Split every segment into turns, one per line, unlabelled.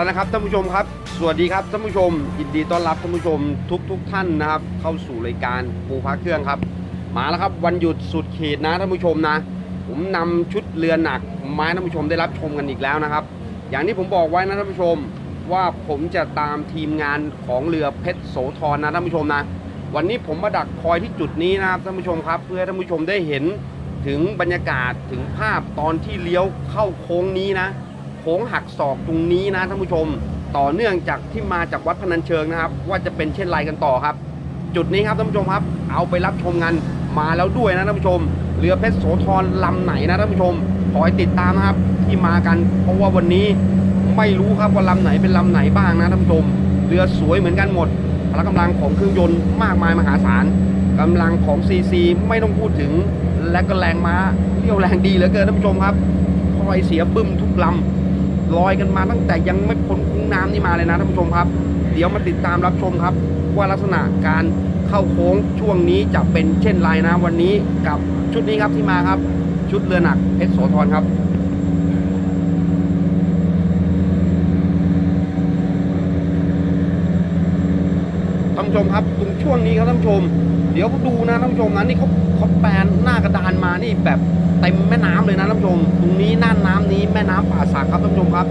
แล้วนะครับท่านผู้ชมครับ สวัสดีครับท่านผู้ชมยินดีต้อนรับท่านผู้ชมทุกทกๆท่านนะครับ เข้าสู่รายการปูพระเครื่องครับ มาแล้วครับวันหยุดสุดขีดนะท่านผู้ชมนะ ผมนำชุดเรือหนักมาให้ท่านผู้ชมได้รับชมกันอีกแล้วนะครับ อย่างที่ผมบอกไว้นะท่านผู้ชมว่าผมจะตามทีมงานของเรือเพชรโสธรนะท่านผู้ชมนะ วันนี้ผมมาดักคอยที่จุดนี้นะครับท่านผู้ชมครับ เพื่อท่านผู้ชมได้เห็นถึงบรรยากาศถึงภาพตอนที่เลี้ยวเข้าโค้งนี้นะ โค้งหักศอกตรงนี้นะท่านผู้ชม ต่อเนื่องจากที่มาจากวัดพนัญเชิงนะครับ ว่าจะเป็นเช่นไรกันต่อครับ จุดนี้ครับท่านผู้ชมครับ เอาไปรับชมกันมาแล้วด้วยนะท่านผู้ชมเรือเพชรโสธรลำไหนนะท่านผู้ชมขอให้ติดตามนะครับ ที่มากัน เพราะว่าวันนี้ไม่รู้ครับว่าลำไหนเป็นลำไหนบ้างนะท่านผู้ชมเรือสวยเหมือนกันหมดพละกำลังของเครื่องยนต์มากมายมหาศาลกำลังของซีซีไม่ต้องพูดถึงและก็แรงม้าเรี่ยวแรงดีเหลือเกินท่านผู้ชมครับพลอยเสียบึ้มทุกลำ ลอยกันมาตั้งแต่ยังไม่พ้นคุ้งน้ำนี่มาเลยนะท่านผู้ชมครับ เดี๋ยวมาติดตามรับชมครับ ว่าลักษณะการเข้าโค้งช่วงนี้จะเป็นเช่นไรนะวันนี้กับชุดนี้ครับที่มาครับ ชุดเรือหนักเพชรโสธรครับท่านผู้ชมครับตรงช่วงนี้ครับท่านผู้ชม เดี๋ยวดูนะท่านผู้ชมนะนี่เขาเขาแปลนหน้ากระดานมานี่แบบ เต็มแม่น้ำเลยนะท่านผู้ชม ตรงนี้น่านน้ำนี้แม่น้ำป่าสักครับท่านผู้ชมครับ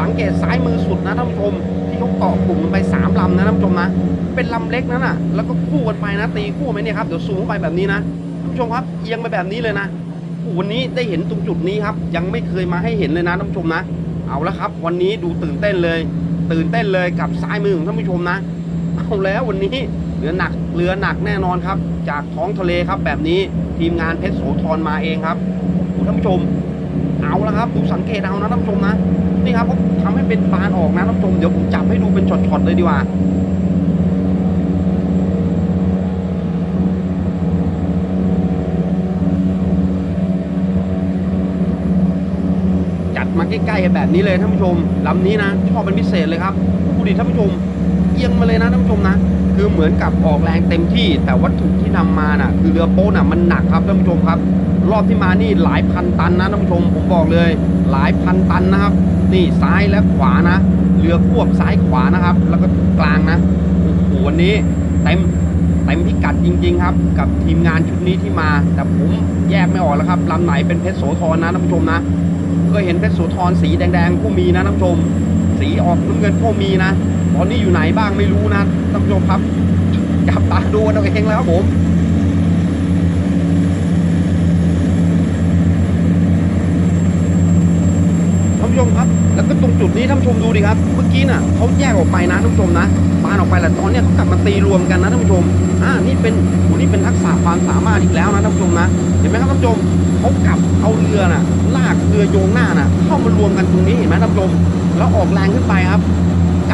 สังเกตซ้ายมือสุดนะท่านผู้ชม ที่เขาเกาะกลุ่มกันไปสามลำนะท่านผู้ชมนะ เป็นลำเล็กนั่นน่ะ แล้วก็คู่กันไปนะตีคู่ไหมเนี่ยครับเดี๋ยวซูมเข้าไปแบบนี้นะท่านผู้ชมครับเอียงไปแบบนี้เลยนะวันนี้ได้เห็นตรงจุดนี้ครับยังไม่เคยมาให้เห็นเลยนะท่านผู้ชมนะ เอาละครับ วันนี้ดูตื่นเต้นเลย ตื่นเต้นเลยกับซ้ายมือของท่านผู้ชมนะเอาแล้ววันนี้เรือหนักเรือหนักแน่นอนครับ จากท้องทะเลครับแบบนี้ทีมงานเพชรโสธรมาเองครับ ท่านผู้ชม เอาละครับ ดูสังเกตเอานะท่านผู้ชมนะ นี่ครับเขาทำให้เป็นบานออกนะท่านผู้ชม เดี๋ยวผมจับให้ดูเป็นช็อตๆเลยดีกว่าจัดมาใกล้ๆแบบนี้เลยท่านผู้ชมลำนี้นะชอบเป็นพิเศษเลยครับดูดิท่านผู้ชมเอียงมาเลยนะท่านผู้ชมนะ คือเหมือนกับออกแรงเต็มที่ แต่วัตถุที่นำมาน่ะ คือเรือโป๊น่ะมันหนักครับท่านผู้ชมครับ รอบที่มานี่หลายพันตันนะท่านผู้ชมผมบอกเลย หลายพันตันนะครับ นี่ซ้ายและขวานะ เรือควบซ้ายขวานะครับ แล้วก็กลางนะโอ้โหวันนี้เต็มเต็มพิกัดจริง ๆ ครับ กับทีมงานชุดนี้ที่มา แต่ผมแยกไม่ออกแล้วครับลำไหนเป็นเพชรโสธรนะท่านผู้ชมนะเคยเห็นเพชรโสธรสีแดงๆก็มีนะท่านผู้ชม สีออกน้ำเงินก็มีนะ ตอนนี้อยู่ไหนบ้างไม่รู้นะท่านผู้ชมครับจับตาดูกันเอาเองแล้วครับผมท่านผู้ชมครับ แล้วก็ตรงจุดนี้ท่านผู้ชมดูดิครับ เมื่อกี้น่ะเขาแยกออกไปนะท่านผู้ชมนะบานออกไปแล้วตอนนี้เขากลับมาตีรวมกันนะท่านผู้ชมอ่านี่เป็นโหนี่เป็นทักษะความสามารถอีกแล้วนะท่านผู้ชมนะเห็นไหมครับท่านผู้ชมเขากลับเอาเรือน่ะ ลากเรือโยงหน้าน่ะ เข้ามารวมกันตรงนี้เห็นไหมท่านผู้ชมแล้วออกแรงขึ้นไปครับ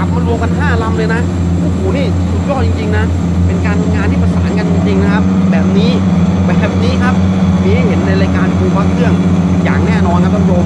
ลับมารวมกันห้าลำเลยนะโอ้โหนี่สุดยอดจริง ๆ นะ เป็นการทำงานที่ประสานกันจริงๆนะครับ แบบนี้แบบนี้ครับมีให้เห็นในรายการครูพักเครื่องอย่างแน่นอนครับท่านผู้ชม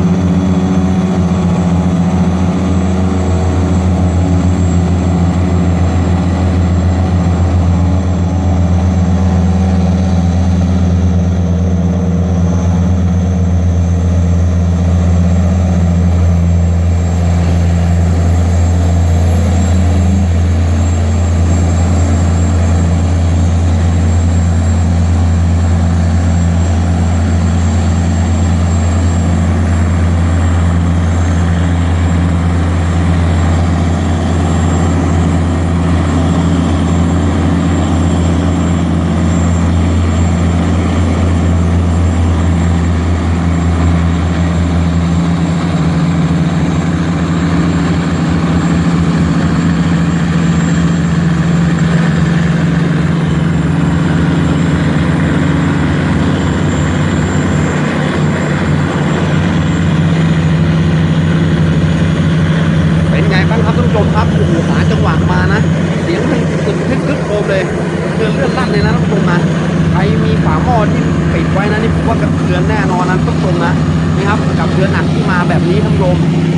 ชมนะนี่ครับกับเทือหนักที่มาแบบนี้ท่านผู้ชม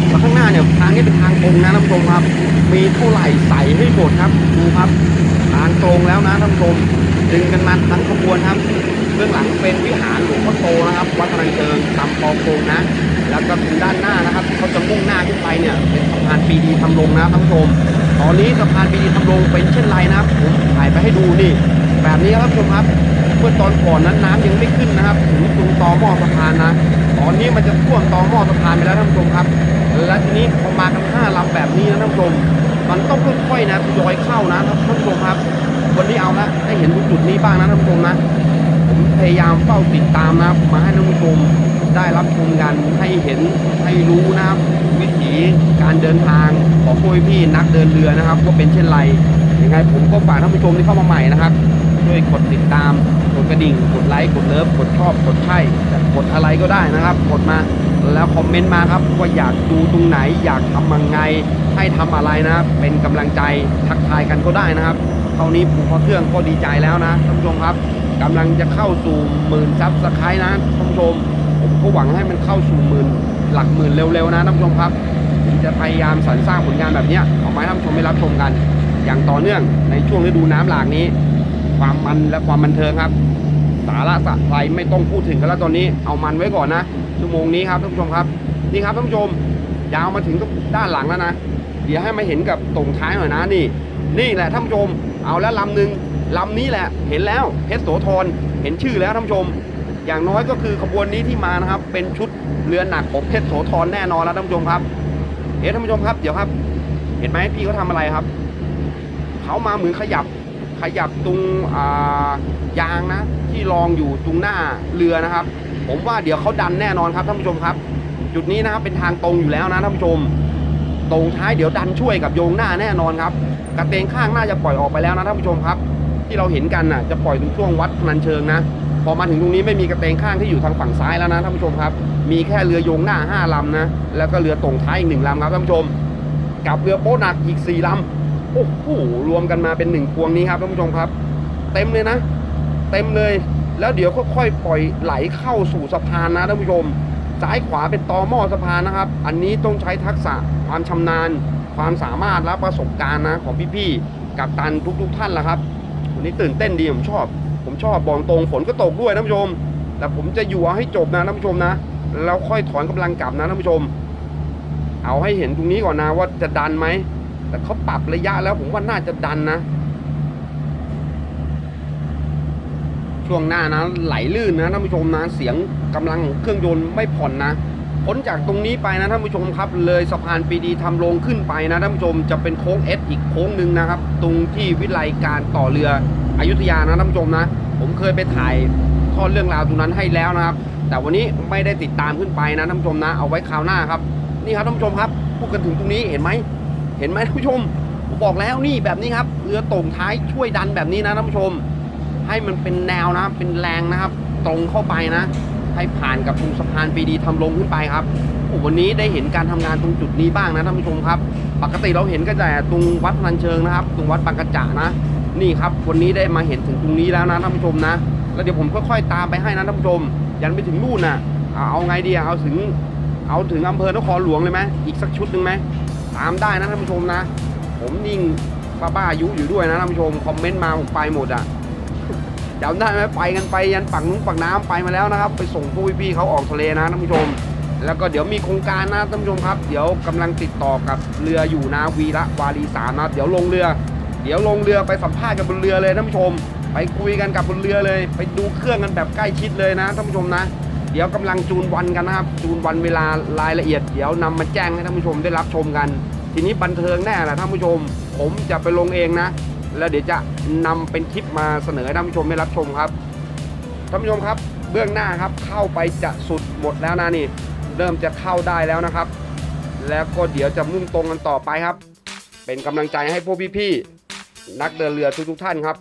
แล้วข้างหน้าเนี่ยทางนี้เป็นทางตรงนะท่านผู้ชมครับ มีเท่าไหร่ใส่ให้หมดครับดูครับทางตรงแล้วนะท่านผู้ชมดึงกันมาทั้งขบวนครับเบื้องหลังเป็นวิหารหลวงพ่อโตนะครับวัดพนัญเชิงตำปอโกงนะแล้วก็ถึงด้านหน้านะครับเขาจะมุ่งหน้าขึ้นไปเนี่ยเป็นสะพานปีดีทำลงนะท่านผู้ชมตอนนี้สะพานปีดีทำลงเป็นเช่นไรนะครับผมถ่ายไปให้ดูนี่ แบบนี้ครับท่านผู้ชมครับเมื่อตอนก่อนนั้นน้ำยังไม่ขึ้นนะครับถึงตรงตอหม้อสะพานนะตอนนี้มันจะท่วมตอหม้อสะพานไปแล้วท่านผู้ชมครับและทีนี้พอมากันห้าลำแบบนี้นะท่านผู้ชมมันต้องค่อยๆนะทยอยเข้านะท่านผู้ชมครับ วันนี้เอาละได้เห็นตรงจุดนี้บ้างนะท่านผู้ชมนะผมพยายามเฝ้าติดตามนะมาให้ท่านผู้ชมได้รับชมกันให้เห็นให้รู้นะครับวิถีการเดินทางของพวกพี่นักเดินเรือนะครับว่าเป็นเช่นไรยังไงผมก็ฝากท่านผู้ชมที่เข้ามาใหม่นะครับ ช่วยกดติดตาม กดกระดิ่ง กดไลค์ กดเลิฟ กดชอบ กดใช่จะกดอะไรก็ได้นะครับ กดมาแล้วคอมเมนต์มาครับว่าอยากดูตรงไหน อยากทำยังไง ให้ทำอะไรนะ เป็นกำลังใจทักทายกันก็ได้นะครับเท่านี้ผมพอเครื่องก็ดีใจแล้วนะท่านผู้ชมครับกำลังจะเข้าสู่หมื่นซับสไครต์นะท่านผู้ชม ผมก็หวังให้มันเข้าสู่หมื่นหลักหมื่นเร็วๆนะท่านผู้ชมครับผมจะพยายามสรรสร้างผลงานแบบนี้ออกมาให้ท่านผู้ชมได้รับชมกัน อย่างต่อเนื่องในช่วงฤดูน้ำหลากนี้ ความมันและความบันเทิงครับ สาระสะใจไม่ต้องพูดถึงกันแล้วตอนนี้เอามันไว้ก่อนนะชั่วโมงนี้ครับท่านผู้ชมครับนี่ครับท่านผู้ชม ยาวมาถึงด้านหลังแล้วนะเดี๋ยวให้มาเห็นกับตรงท้ายหน่อยนะนี่ นี่แหละท่านผู้ชม เอาแล้วลำหนึ่งลำนี้แหละเห็นแล้วเพชรโสธรเห็นชื่อแล้วท่านผู้ชม อย่างน้อยก็คือขบวนนี้ที่มานะครับ เป็นชุดเรือหนักของเพชรโสธรแน่นอนแล้วท่านผู้ชมครับเอ๊ะท่านผู้ชมครับเดี๋ยวครับ เห็นไหมพี่เขาทำอะไรครับเขามาเหมือนขยับ ขยับตรงายางนะ ที่รองอยู่ตรงหน้าเรือนะครับ ผมว่าเดี๋ยวเขาดันแน่นอนครับท่านผู้ชมครับ จุดนี้นะครับเป็นทางตรงอยู่แล้วนะท่านผู้ชม ตรงท้ายเดี๋ยวดันช่วยกับโยงหน้าแน่นอนครับกระเตงข้างหน่าจะปล่อยออกไปแล้วนะท่านผู้ชมครับ ที่เราเห็นกันน่ะจะปล่อยถึงช่วงวัดพนัญเชิงนะพอมาถึงตรงนี้ไม่มีกระเตงข้างที่อยู่ทางฝั่งซ้ายแล้วนะท่านผู้ชมครับ มีแค่เรือโยงหน้าห้าลำนะแล้วก็เรือตรงท้ายอีกหนึ่งลำครับท่านผู้ชม กับเรือโป๊หนักอีกสี่ลำ โอ้โหรวมกันมาเป็นหนึ่งพวงนี้ครับท่านผู้ชมครับ เต็มเลยนะ เต็มเลย แล้วเดี๋ยวค่อยๆปล่อยไหลเข้าสู่สะพานนะท่านผู้ชมซ้ายขวาเป็นตอหม้อสะพานนะครับ อันนี้ต้องใช้ทักษะความชำนาญ ความสามารถและประสบการณ์นะของพี่ๆกับตันทุกๆท่านละครับวันนี้ตื่นเต้นดีผมชอบ ผมชอบบอกตรงฝนก็ตกด้วยท่านผู้ชม แต่ผมจะอยู่เอาให้จบนะท่านผู้ชมนะแล้วค่อยถอนกำลังกลับนะท่านผู้ชม เอาให้เห็นตรงนี้ก่อนนะว่าจะดันไหม แต่เขาปรับระยะแล้วผมว่าน่าจะดันนะ ช่วงหน้านะ ไหลลื่นนะท่านผู้ชมนะ เสียงกำลังเครื่องยนต์ไม่ผ่อนนะพ้นจากตรงนี้ไปนะท่านผู้ชมครับ เลยสะพานปีดีทำลงขึ้นไปนะท่านผู้ชมจะเป็นโค้งเอสอีกโค้งหนึ่งนะครับ ตรงที่วิไลการต่อเรืออยุธยานะท่านผู้ชมนะ ผมเคยไปถ่ายทอดเรื่องราวตรงนั้นให้แล้วนะครับ แต่วันนี้ไม่ได้ติดตามขึ้นไปนะท่านผู้ชมนะ เอาไว้คราวหน้าครับ นี่ครับท่านผู้ชมครับพูดกันถึงตรงนี้เห็นไหม เห็นไหมท่านผู้ชมผมบอกแล้วนี่แบบนี้ครับเรือตรงท้ายช่วยดันแบบนี้นะท่านผู้ชม ให้มันเป็นแนวนะเป็นแรงนะครับ ตรงเข้าไปนะ ให้ผ่านกับตรงสะพานปีดีทำลงขึ้นไปครับวันนี้ได้เห็นการทำงานตรงจุดนี้บ้างนะท่านผู้ชมครับ ปกติเราเห็นก็แต่ตรงวัดพนัญเชิงนะครับ ตรงวัดบางกระจ่านะ นี่ครับ วันนี้ได้มาเห็นถึงตรงนี้แล้วนะท่านผู้ชมนะ แล้วเดี๋ยวผมค่อยๆตามไปให้นะท่านผู้ชม ยันไปถึงนู่นน่ะ เอาไงดีเอาถึง เอาถึงอำเภอนครหลวงเลยไหมอีกสักชุดหนึ่งไหม ตามได้นะท่านผู้ชมนะ ผมยิ่งบ้าๆอายุอยู่ด้วยนะท่านผู้ชมคอมเมนต์มาผมไปหมดอะจำได้ไหมไปกันไปยันฝังนู้นฝั่งน้ำไปมาแล้วนะครับ ไปส่งพวกพี่ๆเขาออกทะเลนะท่านผู้ชม แล้วก็เดี๋ยวมีโครงการนะท่านผู้ชมครับ เดี๋ยวกำลังติดต่อกับเรืออยู่นะวีระวารีสามนะเดี๋ยวลงเรือ เดี๋ยวลงเรือไปสัมภาษณ์กับบนเรือเลยท่านผู้ชม ไปคุยกันกับบนเรือเลย ไปดูเครื่องกันแบบใกล้ชิดเลยนะท่านผู้ชมนะ ดี๋ยวกำลังจูนวันกันนะครับ จูนวันเวลารายละเอียด เดี๋ยวนำมาแจ้งให้ท่านผู้ชมได้รับชมกัน ทีนี้บันเทิงแน่แหละท่านผู้ชม ผมจะไปลงเองนะ แล้วเดี๋ยวจะนำเป็นคลิปมาเสนอให้ท่านผู้ชมได้รับชมครับท่านผู้ชมครับเบื้องหน้าครับเข้าไปจะสุดหมดแล้วนะนี่ เริ่มจะเข้าได้แล้วนะครับ แล้วก็เดี๋ยวจะมุ่งตรงกันต่อไปครับ เป็นกำลังใจให้พวกพี่ๆนักเดินเรือทุกๆท่านครับ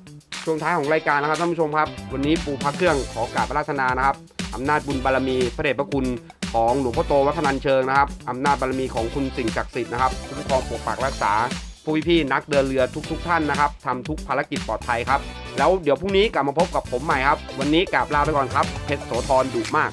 ช่วงท้ายของรายการนะครับท่านผู้ชมครับ วันนี้ปูพักเครื่องขอกราบราชนานะครับ อำนาจบุญบารมีพระเดชพระคุณของหลวงพ่อโตวัฒนันเชิงนะครับอำนาจบารมีของคุณสิ่งศักดิ์สิทธิ์นะครับคุ้มครองปกปักรักษาผู้พี่ๆนักเดินเรือทุกๆท่านนะครับทำทุกภารกิจปลอดภัยครับ แล้วเดี๋ยวพรุ่งนี้กลับมาพบกับผมใหม่ครับ วันนี้กลับลาไปก่อนครับเพชรโสธรดุมาก